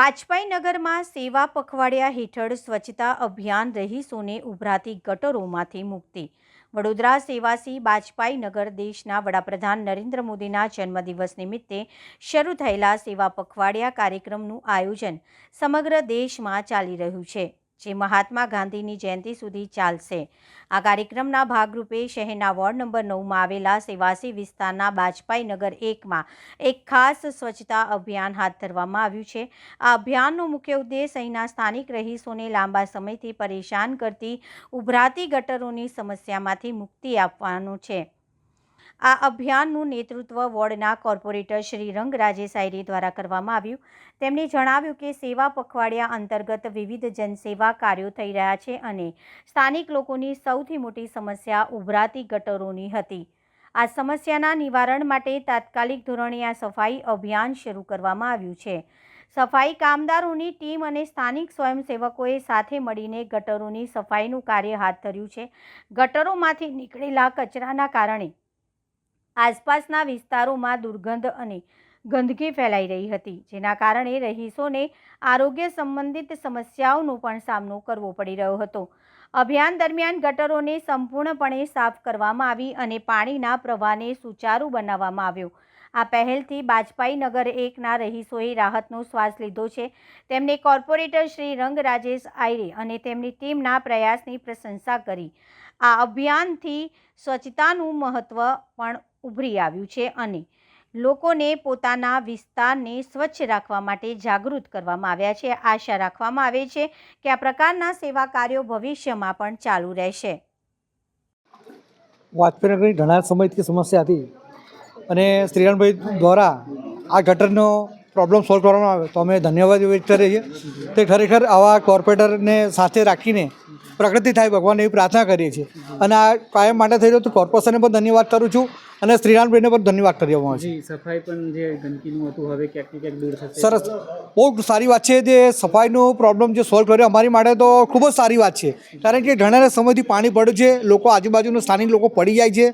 બાજપાઈ નગરમાં સેવા પખવાડિયા હેઠળ સ્વચ્છતા અભિયાન રહીશોને ઉભરાતી ગટરોમાંથી મુક્તિ. વડોદરા સેવાસી બાજપાઈ નગર દેશના વડાપ્રધાન નરેન્દ્ર મોદીના જન્મદિવસ નિમિત્તે શરૂ થયેલા સેવા પખવાડિયા કાર્યક્રમનું આયોજન સમગ્ર દેશમાં ચાલી રહ્યું છે. જે મહાત્મા ગાંધીની જયંતિ સુધી ચાલશે. આ કાર્યક્રમના ભાગરૂપે શહેરના વોર્ડ નંબર નવમાં આવેલા સેવાસી વિસ્તારના બાજપાઈ નગર એકમાં એક ખાસ સ્વચ્છતા અભિયાન હાથ ધરવામાં આવ્યું છે. આ અભિયાનનો મુખ્ય ઉદ્દેશ અહીંના સ્થાનિક રહીશોને લાંબા સમયથી પરેશાન કરતી, ઉભરાતી ગટરોની સમસ્યામાંથી મુક્તિ આપવાનો છે. આ અભિયાનનું નેતૃત્વ વોર્ડના કોર્પોરેટર શ્રી રંગ સાયરી દ્વારા કરવામાં આવ્યું. તેમણે જણાવ્યું કે સેવા પખવાડિયા અંતર્ગત વિવિધ જનસેવા કાર્યો થઈ રહ્યા છે અને સ્થાનિક લોકોની સૌથી મોટી સમસ્યા ઉભરાતી ગટરોની હતી. આ સમસ્યાના નિવારણ માટે તાત્કાલિક ધોરણે આ સફાઈ અભિયાન શરૂ કરવામાં આવ્યું છે. સફાઈ કામદારોની ટીમ અને સ્થાનિક સ્વયંસેવકોએ સાથે મળીને ગટરોની સફાઈનું કાર્ય હાથ ધર્યું છે. ગટરોમાંથી નીકળેલા કચરાના કારણે આસપાસના વિસ્તારોમાં દુર્ગંધ અને ગંદકી ફેલાઈ રહી હતી, જેના કારણે રહીશોને આરોગ્ય સંબંધિત સમસ્યાઓનો પણ સામનો કરવો પડી રહ્યો હતો. અભિયાન દરમિયાન ગટરોને સંપૂર્ણપણે સાફ કરવામાં આવી અને પાણીના પ્રવાહને સુચારુ બનાવવામાં આવ્યો. આ પહેલથી બાજપાઈ નગર એકના રહીશોએ રાહતનો શ્વાસ લીધો છે. તેમણે કોર્પોરેટર શ્રી રંગ રાજેશ આયરે અને તેમની ટીમના પ્રયાસની પ્રશંસા કરી. આ અભિયાનથી સ્વચ્છતાનું મહત્ત્વ પણ ઉભરી આવ્યું છે અને લોકોને પોતાના વિસ્તારને સ્વચ્છ રાખવા માટે જાગૃત કરવામાં આવ્યા છે. આશા રાખવામાં આવે છે કે આ પ્રકારના સેવા કાર્યો ભવિષ્યમાં પણ ચાલુ રહેશે. વાજપેયીનગરની ઘણા સમયથી સમસ્યા હતી અને શ્રીરામભાઈ દ્વારા આ ગટરનો પ્રોબ્લેમ સોલ્વ કરવામાં આવે. તો અમે ધન્યવાદ વ્યક્ત કરીએ છીએ. તે ખરેખર આવા કોર્પોરેટરને સાથે રાખીને પ્રગતિ થાય ભગવાન એવી પ્રાર્થના કરીએ છીએ. અને આ કાયમ માટે થઈ રહ્યો તો કોર્પોરેશનને પણ ધન્યવાદ કરું છું અને શ્રીરામભાઈને પણ ધન્યવાદ કરી આવે છે. સફાઈ પણ જે ગંદકીનું હતું હવે ક્યાંક ક્યાંક દૂર થશે. સરસ. બહુ સારી વાત છે જે સફાઈનો પ્રોબ્લેમ જે સોલ્વ કર્યો અમારી માટે તો ખૂબ જ સારી વાત છે. કારણ કે ઘણા સમયથી પાણી પડ્યું છે લોકો આજુબાજુના સ્થાનિક લોકો પડી જાય છે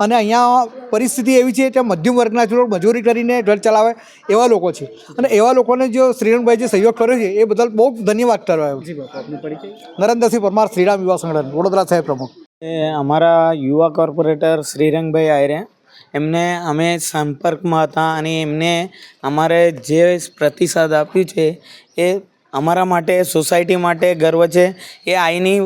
અને અહીંયા પરિસ્થિતિ એવી છે કે મધ્યમ વર્ગના મજૂરી કરીને ઘર ચલાવે એવા લોકો છે. અને એવા લોકોને જો શ્રીરંગભાઈ જે સહયોગ કર્યો છે એ બદલ બહુ ધન્યવાદ કરવા આવ્યો બાપુ આપનો પરિચય? નરેન્દ્રસિંહ પરમાર શ્રીરામ યુવા સંગઠન વડોદરા સાહેબ પ્રમુખ. અમારા યુવા કોર્પોરેટર શ્રીરંગભાઈ આયરે એમને અમે સંપર્કમાં હતા અને એમને અમારે જે પ્રતિસાદ આપ્યું છે એ અમારા માટે, સોસાયટી માટે ગર્વ છે. એ આઈની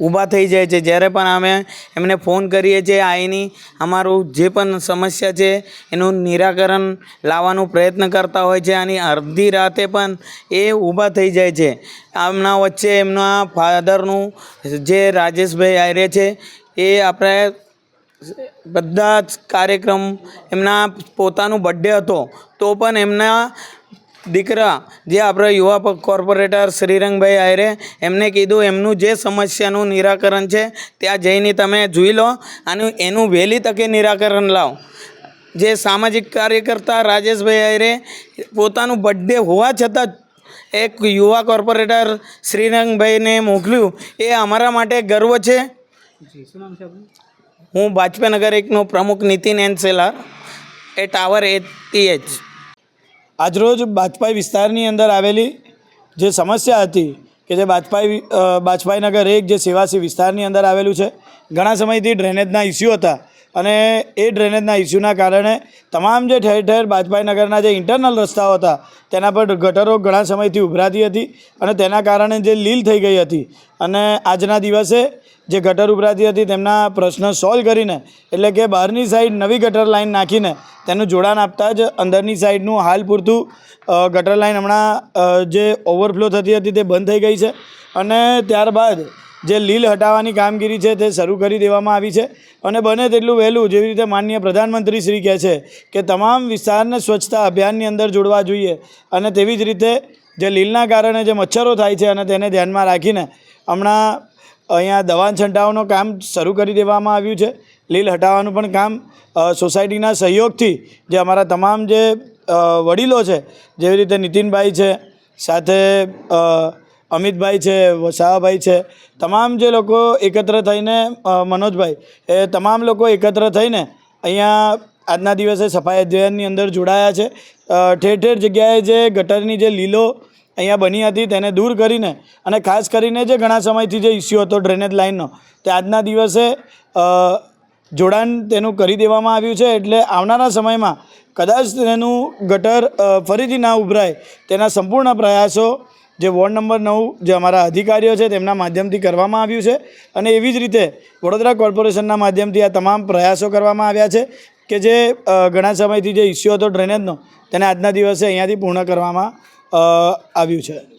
ઊભા થઈ જાય છે. જ્યારે પણ અમે એમને ફોન કરીએ છીએ આઈની અમારું જે પણ સમસ્યા છે, એનું નિરાકરણ લાવવાનો પ્રયત્ન કરતા હોય છે અને અડધી રાતે પણ એ ઊભા થઈ જાય છે. આમના વચ્ચે એમના ફાધરનું જે રાજેશભાઈ આયરે છે, એ આપણે બધા જ કાર્યક્રમ એમના પોતાનું બર્થડે હતો. તો પણ એમના દીકરા, જે આપણા યુવા કોર્પોરેટર શ્રીરંગભાઈ આયરે, એમને કીધું, એમનું જે સમસ્યાનું નિરાકરણ છે, ત્યાં જઈને તમે જોઈ લો, અને એનું વહેલી તકે નિરાકરણ લાવો. જે સામાજિક કાર્યકર્તા રાજેશભાઈ આયરે, પોતાનું બર્થડે હોવા છતાં એક યુવા કોર્પોરેટર શ્રીરંગભાઈને મોકલ્યું, એ અમારા માટે ગર્વ છે. હું બાજપેનગર એકનો પ્રમુખ નીતિન એન સેલાર એ ટાવર એથી એચ આજરોજ બાજપાઈ વિસ્તારની અંદર આવેલી જે સમસ્યા હતી કે જે બાજપાઈ બાજપાઈ નગર એક જે સેવાસી વિસ્તારની અંદર આવેલું છે. ઘણા સમયથી ડ્રેનેજના ઇસ્યુ હતા. અને એ ડ્રેનેજના ઇસ્યુના કારણે તમામ જે ઠેર ઠેર બાજપાઈ નગરના જે ઇન્ટરનલ રસ્તાઓ હતા, તેના પર ગટરો ઘણા સમયથી ઉભરાતી હતી અને તેના કારણે જે લીલ થઈ ગઈ હતી અને આજના દિવસે જે ગટર ઉભરાતી હતી તેમના પ્રશ્ન સોલ્વ કરીને, એટલે કે બહારની સાઈડ નવી ગટર લાઈન નાખીને તેનું જોડાણ આપતા જ અંદરની સાઈડનું હાલ પૂરતું ગટર લાઈન હમણાં જે ઓવરફ્લો થતી હતી તે બંધ થઈ ગઈ છે. અને ત્યારબાદ જે લીલ હટાવવાની કામગીરી છે તે શરૂ કરી દેવામાં આવી છે. અને બને તેટલું વહેલું જેવી રીતે માનનીય પ્રધાનમંત્રી શ્રી કહે છે કે તમામ વિસ્તારને સ્વચ્છતા અભિયાનની અંદર જોડવા જોઈએ. અને તેવી જ રીતે જે લીલના કારણે જે મચ્છરો થાય છે અને તેને ધ્યાનમાં રાખીને હમણાં અહીંયા દવા છંટાવનું કામ શરૂ કરી દેવામાં આવ્યું છે. લીલ હટાવવાનું પણ કામ સોસાયટીના સહયોગથી જે અમારા તમામ જે વડીલો છે, જેવી રીતે નીતિનભાઈ છે, સાથે અમિતભાઈ છે, વસાવાભાઈ છે, તમામ જે લોકો એકત્ર થઈને મનોજભાઈ, એ તમામ લોકો એકત્ર થઈને અહીંયા આજના દિવસે સફાઈ અભિયાનની અંદર જોડાયા છે. ઠેર ઠેર જગ્યાએ જે ગટરની જે લીલો અહીંયા બની હતી તેને દૂર કરીને અને ખાસ કરીને જે ઘણા સમયથી જે ઇસ્યુ હતો ડ્રેનેજ લાઇનનો તે આજના દિવસે જોડાણ તેનું કરી દેવામાં આવ્યું છે. એટલે આવનારા સમયમાં કદાચ તેનું ગટર ફરીથી ના ઉભરાય તેના સંપૂર્ણ પ્રયાસો જે વોર્ડ નંબર નવ જે અમારા અધિકારીઓ છે તેમના માધ્યમથી કરવામાં આવ્યું છે અને એવી જ રીતે વડોદરા કોર્પોરેશનના માધ્યમથી આ તમામ પ્રયાસો કરવામાં આવ્યા છે કે જે ઘણા સમયથી જે ઇસ્યુ હતો ડ્રેનેજનો તેને આજના દિવસે અહીંયાથી પૂર્ણ કરવામાં આવ્યું છે.